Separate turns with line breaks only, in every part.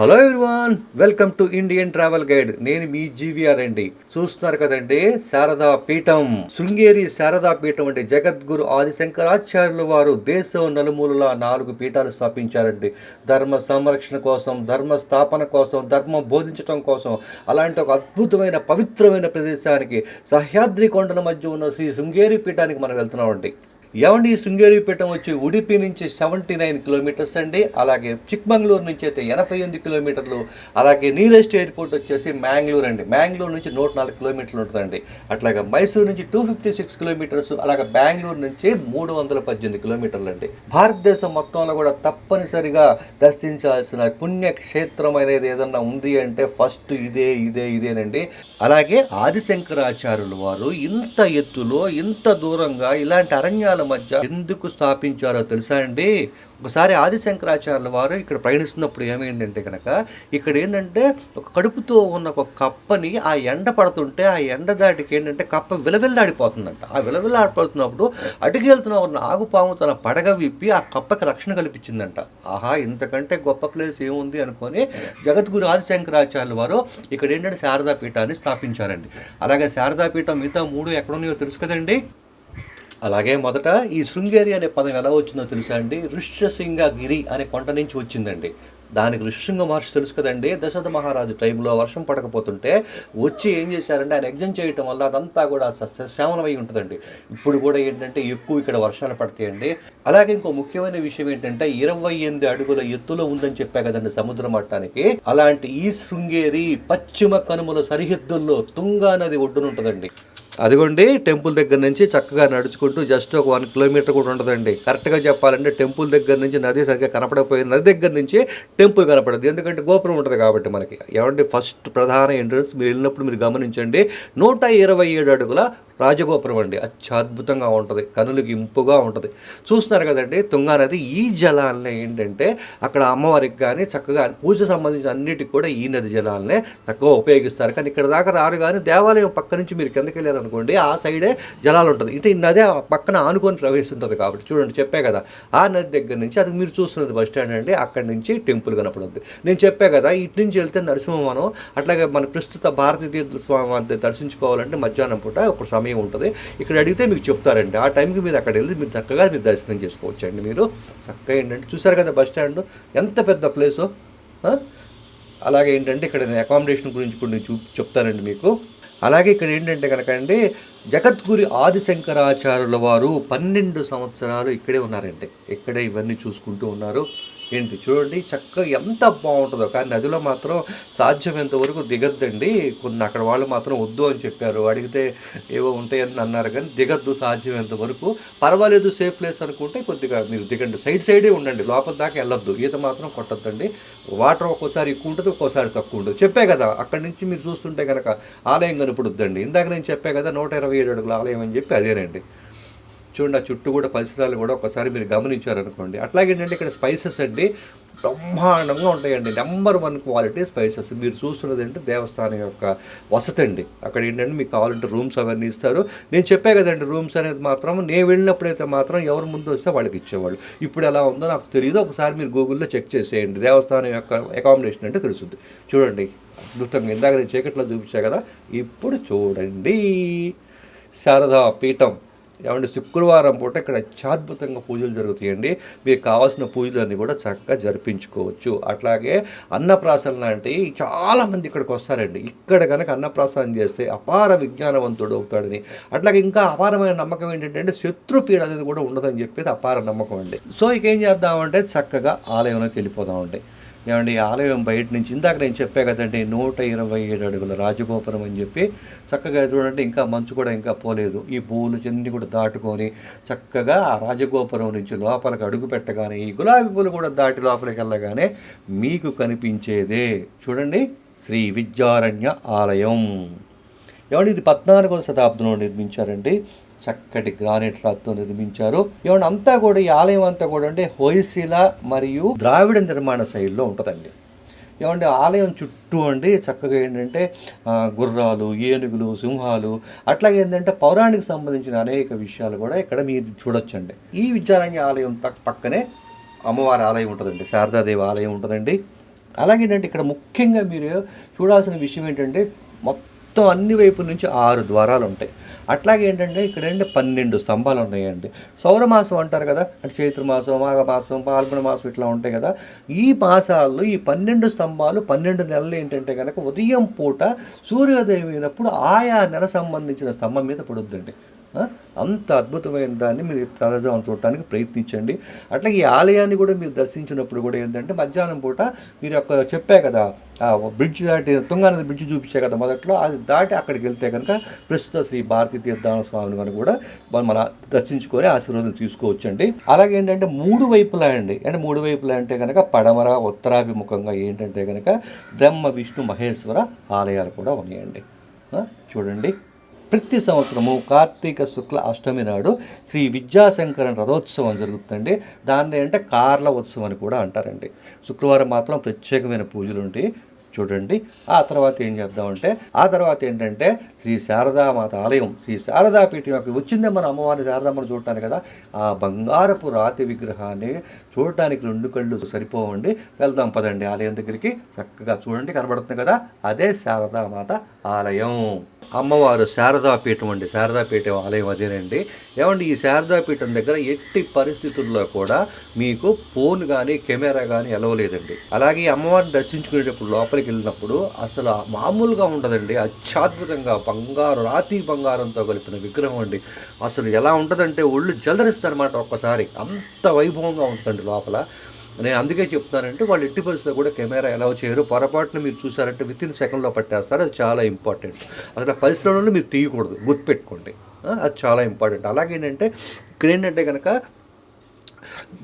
Hello everyone welcome to Indian travel guide నేను మీ GVR అండి. చూస్తున్నారు కదండి శారదా పీఠం. శృంగేరి శారదా పీఠం అంటే జగద్గురు ఆదిశంకరాచార్యుల వారు దేశం నలుమూలల నాలుగు పీఠాలు స్థాపించారండి. ధర్మ సంరక్షణ కోసం ధర్మ స్థాపన కోసం ధర్మం బోధించడం కోసం. అలాంటి ఒక అద్భుతమైన పవిత్రమైన ప్రదేశానికి సహ్యాద్రి కొండల మధ్య ఉన్న శ్రీ శృంగేరి పీఠానికి మనం వెళ్తున్నామండి. ఏమండి ఈ వచ్చి ఉడిపి నుంచి సెవెంటీ నైన్ కిలోమీటర్స్ అండి. అలాగే చిక్మంగళూరు నుంచి అయితే ఎనభై ఎనిమిది కిలోమీటర్లు. అలాగే నియరెస్ట్ ఎయిర్పోర్ట్ వచ్చేసి మ్యాంగ్లూర్ అండి. మ్యాంగ్లూర్ నుంచి నూట నాలుగు కిలోమీటర్లు ఉంటుందండి. అట్లాగే మైసూరు నుంచి టూ ఫిఫ్టీ సిక్స్ కిలోమీటర్స్ అలాగే బెంగళూరు నుంచి మూడు వందల పద్దెనిమిది కిలోమీటర్లు అండి భారతదేశం మొత్తంలో కూడా తప్పనిసరిగా దర్శించాల్సిన పుణ్యక్షేత్రం అనేది ఏదన్నా ఉంది అంటే ఫస్ట్ ఇదే ఇదే ఇదేనండి. అలాగే ఆదిశంకరాచార్యులు వారు ఇంత ఎత్తులో ఇంత దూరంగా ఇలాంటి అరణ్యాల మధ్య ఎందుకు స్థాపించారో తెలుసా అండి? ఒకసారి ఆదిశంకరాచార్యుల వారు ఇక్కడ ప్రయాణిస్తున్నప్పుడు ఏమైందంటే కనుక ఇక్కడ ఏంటంటే ఒక కడుపుతో ఉన్న ఒక కప్పని ఆ ఎండ పడుతుంటే ఆ ఎండ దాటికి ఏంటంటే కప్ప విలవిల్లాడిపోతుందంట. ఆ విలవిల్లాడిపోతున్నప్పుడు అటుకెళ్తున్న ఒక నాగుపాము తన పడగ విప్పి ఆ కప్పకి రక్షణ కల్పించిందంట. ఆహా ఇంతకంటే గొప్ప ప్లేస్ ఏముంది అనుకొని జగద్గురు ఆదిశంకరాచార్యుల వారు ఇక్కడ ఏంటంటే శారదా పీఠాన్ని స్థాపించారండి. అలాగే శారదా పీఠం మిగతా మూడు ఎక్కడున్నాయో తెలుసు కదండి? అలాగే మొదట ఈ శృంగేరి అనే పదం ఎలా వచ్చిందో తెలుసా అండి? ఋష్యసింగగిరి అనే కొండ నుంచి వచ్చిందండి. దానికి ఋష్యంగ మహర్షి తెలుసు కదండి? దశరథ మహారాజు టైంలో వర్షం పడకపోతుంటే వచ్చి ఏం చేశారంటే ఆయన ఎగ్జామ్ చేయటం వల్ల అదంతా కూడా సస్యశ్యామలమై ఉంటుందండి. ఇప్పుడు కూడా ఏంటంటే ఎక్కువ ఇక్కడ వర్షాలు పడతాయండి. అలాగే ఇంకో ముఖ్యమైన విషయం ఏంటంటే ఇరవై ఎనిమిది అడుగుల ఎత్తులో ఉందని చెప్పా కదండి సముద్ర మట్టానికి. అలాంటి ఈ శృంగేరి పశ్చిమ కనుమల సరిహద్దుల్లో తుంగా నది ఒడ్డునుంటుందండి అదిగోండి టెంపుల్ దగ్గర నుంచి చక్కగా నడుచుకుంటూ జస్ట్ ఒక వన్ కిలోమీటర్ కూడా ఉండదండి కరెక్ట్గా చెప్పాలంటే టెంపుల్ దగ్గర నుంచి నది సరిగ్గా కనపడకపోయిన నది దగ్గర నుంచి టెంపుల్ కనపడదు. ఎందుకంటే గోపురం ఉంటుంది కాబట్టి మనకి. ఏమంటే ఫస్ట్ ప్రధాన ఎంట్రన్స్ మీరు వెళ్ళినప్పుడు మీరు గమనించండి. నూట ఇరవై ఏడు అడుగుల రాజగోపురం అండి. అత్యద్భుతంగా ఉంటుంది. కనులకి ఇంపుగా ఉంటుంది. చూస్తున్నారు కదండి తుంగానది ఈ జలాలనే ఏంటంటే అక్కడ అమ్మవారికి కానీ చక్కగా పూజ సంబంధించిన అన్నిటికి కూడా ఈ నది జలాలనే చక్కగా ఉపయోగిస్తారు. కానీ ఇక్కడ దాకా రారు కానీ దేవాలయం పక్క నుంచి మీరు కిందకి వెళ్ళారనుకోండి ఆ సైడే జలాలు ఉంటుంది. అంటే ఈ నది పక్కన ఆనుకొని ప్రవేశిస్తుంటుంది కాబట్టి చూడండి చెప్పే కదా ఆ నది దగ్గర నుంచి అది మీరు చూస్తున్నది బస్ స్టాండ్ అండి అక్కడి నుంచి టెంపుల్ కనపడుద్ది. నేను చెప్పే కదా ఇటు నుంచి వెళ్తే నరసింహవనం అట్లాగే మన ప్రస్తుత భారతీ తీర్థ స్వామి వారిని దర్శించుకోవాలంటే మధ్యాహ్నం పూట ఒక సమయం ఉంటుంది. ఇక్కడ అడిగితే మీకు చెప్తారండి. ఆ టైంకి మీరు అక్కడ వెళ్ళి మీరు చక్కగా మీరు దర్శనం చేసుకోవచ్చు అండి మీరు. చక్కగా ఏంటంటే చూసారు కదా బస్ స్టాండ్? ఎంత పెద్ద ప్లేసు? అలాగే ఏంటంటే ఇక్కడ నేను అకామిడేషన్ గురించి కూడా నేను చూ చెప్తానండి మీకు. అలాగే ఇక్కడ ఏంటంటే కనుక అండి జగద్గురి ఆదిశంకరాచార్యుల వారు పన్నెండు సంవత్సరాలు ఇక్కడే ఉన్నారండి ఇక్కడే ఇవన్నీ చూసుకుంటూ ఉన్నారు. ఏంటి చూడండి చక్కగా ఎంత బాగుంటుందో. కానీ నదిలో మాత్రం సాధ్యమైనంత వరకు దిగద్దండి. కొన్ని అక్కడ వాళ్ళు మాత్రం వద్దు అని చెప్పారు. అడిగితే ఏవో ఉంటాయని అన్నారు కానీ దిగద్దు సాధ్యమైనంత వరకు పర్వాలేదు సేఫ్ ప్లేస్ అనుకుంటే కొద్దిగా మీరు దిగండి. సైడ్ సైడే ఉండండి లోపల దాకా వెళ్ళొద్దు. ఈత మాత్రం కొట్టద్దండి. వాటర్ ఒక్కోసారి ఎక్కువ ఉంటుంది ఒక్కోసారి తక్కువ ఉంటుంది చెప్పే కదా అక్కడి నుంచి మీరు చూస్తుంటే కనుక ఆలయం కనపడుద్దండి. ఇందాక నేను చెప్పే కదా నూట ఇరవై ఏడు అడుగుల ఆలయం అని చెప్పి అదేనండి. చూడండి ఆ చుట్టూ కూడా పరిసరాలు కూడా ఒకసారి మీరు గమనించారనుకోండి. అట్లాగే ఏంటంటే ఇక్కడ స్పైసెస్ అండి బ్రహ్మాండంగా ఉంటాయండి. నెంబర్ వన్ క్వాలిటీ స్పైసెస్ మీరు చూస్తున్నది అంటే దేవస్థానం యొక్క వసతి అండి. అక్కడ ఏంటంటే మీకు కావాలంటే రూమ్స్ అవన్నీ ఇస్తారు. నేను చెప్పే కదండి రూమ్స్ అనేది మాత్రం నేను వెళ్ళినప్పుడైతే మాత్రం ఎవరు ముందు వస్తే వాళ్ళకి ఇచ్చేవాళ్ళు. ఇప్పుడు ఎలా ఉందో నాకు తెలియదు ఒకసారి మీరు గూగుల్లో చెక్ చేసేయండి. దేవస్థానం యొక్క అకామిడేషన్ అంటే తెలుస్తుంది. చూడండి అద్భుతంగా ఇందాక నేను చీకట్లో చూపించా కదా. ఇప్పుడు చూడండి. శారదా పీఠం. ఏమంటే శుక్రవారం పూట ఇక్కడ అత్యద్భుతంగా పూజలు జరుగుతాయండి. మీకు కావాల్సిన పూజలన్నీ కూడా చక్కగా జరిపించుకోవచ్చు. అట్లాగే అన్నప్రాసన లాంటివి చాలామంది ఇక్కడికి వస్తారండి. ఇక్కడ కనుక అన్నప్రాసనం చేస్తే అపార విజ్ఞానవంతుడు అవుతాడని. అట్లాగే ఇంకా అపారమైన నమ్మకం ఏంటంటే శత్రుపీడ అనేది కూడా ఉండదని చెప్పేది అపార నమ్మకం అండి. సో ఇక ఏం చేద్దామంటే చక్కగా ఆలయంలోకి వెళ్ళిపోదామండి. ఏమండి ఈ ఆలయం బయట నుంచి ఇందాక నేను చెప్పా కదండి నూట ఇరవై ఏడు అడుగుల రాజగోపురం అని చెప్పి చక్కగా చూడండి ఇంకా మంచు కూడా ఇంకా పోలేదు. ఈ పూలు చిన్ని కూడా దాటుకొని చక్కగా ఆ రాజగోపురం నుంచి లోపలికి అడుగు పెట్టగానే ఈ గులాబీ పూలు కూడా దాటి లోపలికి వెళ్ళగానే మీకు కనిపించేదే. చూడండి శ్రీ విద్యారణ్య ఆలయం. ఏమంటే ఇది పద్నాలుగవ శతాబ్దంలో నిర్మించారండి. చక్కటి గ్రానైట్ రాత్తో నిర్మించారు. ఏమంటే అంతా కూడా ఈ ఆలయం అంతా కూడా అంటే హోయశీల మరియు ద్రావిడ నిర్మాణ శైలిలో ఉంటుందండి. ఏమంటే ఆలయం చుట్టూ అండి చక్కగా ఏంటంటే గుర్రాలు ఏనుగులు సింహాలు అట్లాగే ఏంటంటే పౌరాణిక సంబంధించిన అనేక విషయాలు కూడా ఇక్కడ మీరు చూడొచ్చండి. ఈ విద్యారణ్య ఆలయం పక్కనే అమ్మవారి ఆలయం ఉంటుందండి. శారదాదేవి ఆలయం ఉంటుందండి. అలాగే ఏంటంటే ఇక్కడ ముఖ్యంగా మీరు చూడాల్సిన విషయం ఏంటంటే మొత్తం అన్ని వైపు నుంచి ఆరు ద్వారాలు ఉంటాయి. అట్లాగే ఏంటంటే ఇక్కడ ఏంటంటే పన్నెండు స్తంభాలు ఉన్నాయండి. సౌరమాసం అంటారు కదా అంటే చైత్రమాసం మాఘమాసం పాల్గొన మాసం ఇట్లా ఉంటాయి కదా. ఈ మాసాల్లో ఈ పన్నెండు స్తంభాలు పన్నెండు నెలలు ఏంటంటే కనుక ఉదయం పూట సూర్యోదయం అయినప్పుడు ఆయా నెల సంబంధించిన స్తంభం మీద పడుద్దండి. అంత అద్భుతమైన దాన్ని మీరు తలజాము చూడటానికి ప్రయత్నించండి. అట్లాగే ఈ ఆలయాన్ని కూడా మీరు దర్శించినప్పుడు కూడా ఏంటంటే మధ్యాహ్నం పూట మీరు ఒక చెప్పే కదా ఆ బ్రిడ్జ్ దాటి తుంగానది బ్రిడ్జ్ చూపించే కదా మొదట్లో అది దాటి అక్కడికి వెళ్తే కనుక ప్రస్తుత శ్రీ భారతీ తీర్థాన స్వామిని కనుక కూడా మన దర్శించుకొని ఆశీర్వాదం తీసుకోవచ్చండి. అలాగే ఏంటంటే మూడు వైపులా అండి అంటే మూడు వైపులా అంటే కనుక పడమర ఉత్తరాభిముఖంగా ఏంటంటే కనుక బ్రహ్మ విష్ణు మహేశ్వర ఆలయాలు కూడా ఉన్నాయండి. చూడండి. ప్రతి సంవత్సరము కార్తీక శుక్ల అష్టమి నాడు శ్రీ విద్యాశంకరన్ రథోత్సవం జరుగుతుందండి. దాన్ని అంటే కార్ల ఉత్సవం అని కూడా అంటారండి. శుక్రవారం మాత్రం ప్రత్యేకమైన పూజలు ఉంటాయి చూడండి. ఆ తర్వాత ఏం చేద్దామంటే ఆ తర్వాత ఏంటంటే శ్రీ శారదామాత ఆలయం శ్రీ శారదాపీఠం యొక్క వచ్చిందే మన అమ్మవారిని శారదామ్మను చూడటానికి కదా. ఆ బంగారపు రాతి విగ్రహాన్ని చూడటానికి రెండు కళ్ళు సరిపోవండి. వెళ్దాం పదండి ఆలయం దగ్గరికి. చక్కగా చూడండి కనబడుతుంది కదా. అదే శారదామాత ఆలయం. అమ్మవారు శారదాపీఠం అండి. శారదాపీఠం ఆలయం అదేనండి. ఏమండి ఈ శారదాపీఠం దగ్గర ఎట్టి పరిస్థితుల్లో కూడా మీకు ఫోన్ కానీ కెమెరా కానీ ఎలవలేదండి. అలాగే అమ్మవారిని దర్శించుకునేటప్పుడు లోపల లోపలికి వెళ్ళినప్పుడు అసలు మామూలుగా ఉండదండి. అత్యాద్భుతంగా బంగారు రాతి బంగారంతో కలిపిన విగ్రహం అండి. అసలు ఎలా ఉంటుందంటే ఒళ్ళు జలదరిస్తారనమాట ఒక్కసారి. అంత వైభవంగా ఉంటుందండి లోపల. నేను అందుకే చెప్తున్నానంటే వాళ్ళు ఎట్టి పరిస్థితుల్లో కూడా కెమెరా ఎలా చేయరు. పొరపాటున మీరు చూసారంటే విత్ ఇన్ సెకండ్లో పట్టేస్తారు. అది చాలా ఇంపార్టెంట్ అసలు ఆ పరిశ్రమలో మీరు తీయకూడదు. గుర్తుపెట్టుకోండి. అది చాలా ఇంపార్టెంట్ అలాగేంటంటే ఇక్కడ ఏంటంటే కనుక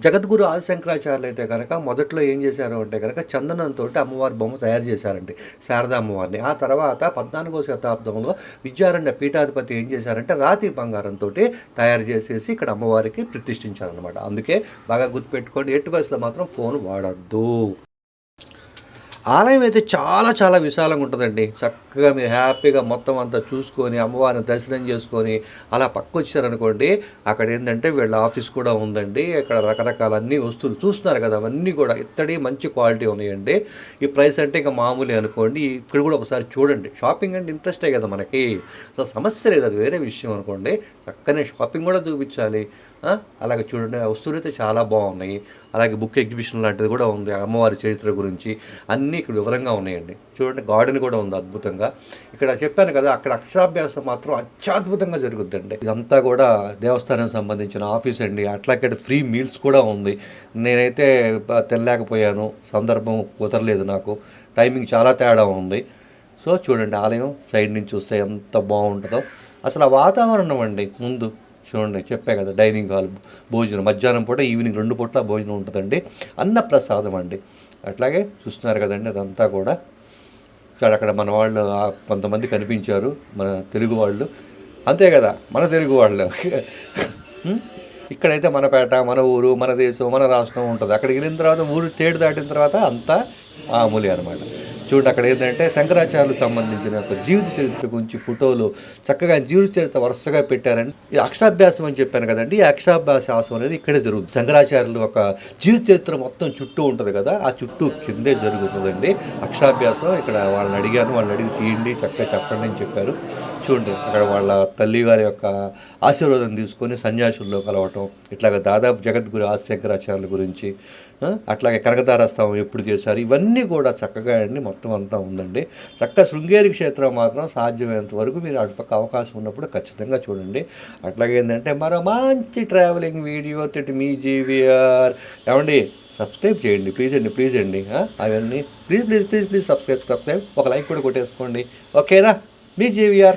జగద్గురు ఆదిశంకరాచార్యులు అయితే కనుక మొదట్లో ఏం చేశారు అంటే కనుక చందనంతో అమ్మవారి బొమ్మ తయారు చేశారండి శారదా అమ్మవారిని. ఆ తర్వాత పద్నాలుగో శతాబ్దంలో విద్యారణ్య పీఠాధిపతి ఏం చేశారంటే రాతి బంగారంతో తయారు చేసేసి ఇక్కడ అమ్మవారికి ప్రతిష్ఠించారనమాట అందుకే బాగా గుర్తుపెట్టుకోండి ఎట్టి వయసులో మాత్రం ఫోన్ వాడద్దు. ఆలయం అయితే చాలా చాలా విశాలంగా ఉంటుందండి. చక్కగా మీరు హ్యాపీగా మొత్తం అంతా చూసుకొని అమ్మవారిని దర్శనం చేసుకొని అలా పక్క వచ్చారనుకోండి అక్కడ ఏంటంటే వీళ్ళ ఆఫీస్ కూడా ఉందండి. ఇక్కడ రకరకాల అన్ని వస్తువులు చూస్తున్నారు కదా అవన్నీ కూడా ఇత్తడి మంచి క్వాలిటీ ఉన్నాయండి. ఈ ప్రైస్ అంటే ఇంకా మామూలే అనుకోండి. ఇక్కడ కూడా ఒకసారి చూడండి. షాపింగ్ అంటే ఇంట్రెస్టే కదా మనకి. అసలు సమస్య లేదు అది వేరే విషయం అనుకోండి. చక్కనే షాపింగ్ కూడా చూపించాలి. అలాగే చూడండి ఆ వస్తువులు అయితే చాలా బాగున్నాయి. అలాగే బుక్ ఎగ్జిబిషన్ లాంటిది కూడా ఉంది అమ్మవారి చరిత్ర గురించి. అన్నీ ఇక్కడ వివరంగా ఉన్నాయండి. చూడండి గార్డెన్ కూడా ఉంది అద్భుతంగా. ఇక్కడ చెప్పాను కదా అక్కడ అక్షరాభ్యాసం మాత్రం అత్యద్భుతంగా జరుగుద్దండి. ఇదంతా కూడా దేవస్థానం సంబంధించిన ఆఫీస్ అండి. అట్లాగే ఫ్రీ మీల్స్ కూడా ఉంది. నేనైతే బ- తెల్లేకపోయాను సందర్భం కుదరలేదు నాకు. టైమింగ్ చాలా తేడా ఉంది. సో చూడండి ఆలయం సైడ్ నుంచి చూస్తే ఎంత బాగుంటుందో. అసలు ఆ వాతావరణం అండి ముందు. చూడండి చెప్పే కదా డైనింగ్ హాల్ భోజనం మధ్యాహ్నం పూట ఈవినింగ్ రెండు పూట భోజనం ఉంటుందండి. అన్న ప్రసాదం అండి. అట్లాగే చూస్తున్నారు కదండి అదంతా కూడా. అక్కడ మన వాళ్ళు కొంతమంది కనిపించారు మన తెలుగు వాళ్ళు. అంతే కదా మన తెలుగు వాళ్ళు. ఇక్కడైతే మన పేట మన ఊరు మన దేశం మన రాష్ట్రం ఉంటుంది. అక్కడికి వెళ్ళిన తర్వాత ఊరు స్టేట్ దాటిన తర్వాత అంతా మామూలే అనమాట చూడండి అక్కడ ఏంటంటే శంకరాచార్యులకు సంబంధించిన ఒక జీవిత చరిత్ర గురించి ఫోటోలు చక్కగా జీవిత చరిత్ర వరుసగా పెట్టారండి ఈ అక్షరాభ్యాసం అని చెప్పాను కదండి. ఈ అక్షరాభ్యాసం అనేది ఇక్కడే జరుగుతుంది. శంకరాచార్యులు ఒక జీవిత చరిత్ర మొత్తం చుట్టూ ఉంటుంది కదా ఆ చుట్టూ కిందే జరుగుతుందండి అక్షరాభ్యాసం. ఇక్కడ వాళ్ళని అడిగాను వాళ్ళని అడిగి తీయండి చక్కగా చెప్పండి అని చెప్పారు. చూడండి అక్కడ వాళ్ళ తల్లి గారి యొక్క ఆశీర్వాదం తీసుకొని సన్యాసుల్లో కలవటం ఇట్లాగ దాదాపు జగద్గురు ఆదిశంకరాచార్యుల గురించి అట్లాగే కనకదారస్తవం ఎప్పుడు చేశారు? ఇవన్నీ కూడా చక్కగా అండి మొత్తం అంతా ఉందండి. చక్క శృంగేరి క్షేత్రం మాత్రం సాధ్యమైనంత వరకు మీరు అటుపక్క అవకాశం ఉన్నప్పుడు ఖచ్చితంగా చూడండి. అట్లాగే ఏంటంటే మరో మంచి ట్రావెలింగ్ వీడియో తోటి మీ జీవీఆర్. ఏమండి సబ్స్క్రైబ్ చేయండి ప్లీజ్ అండి ప్లీజ్ అండి. అవన్నీ please please please please subscribe subscribe ఒక లైక్ కూడా కొట్టేసుకోండి. ఓకేనా? మీ జీవిఆర్.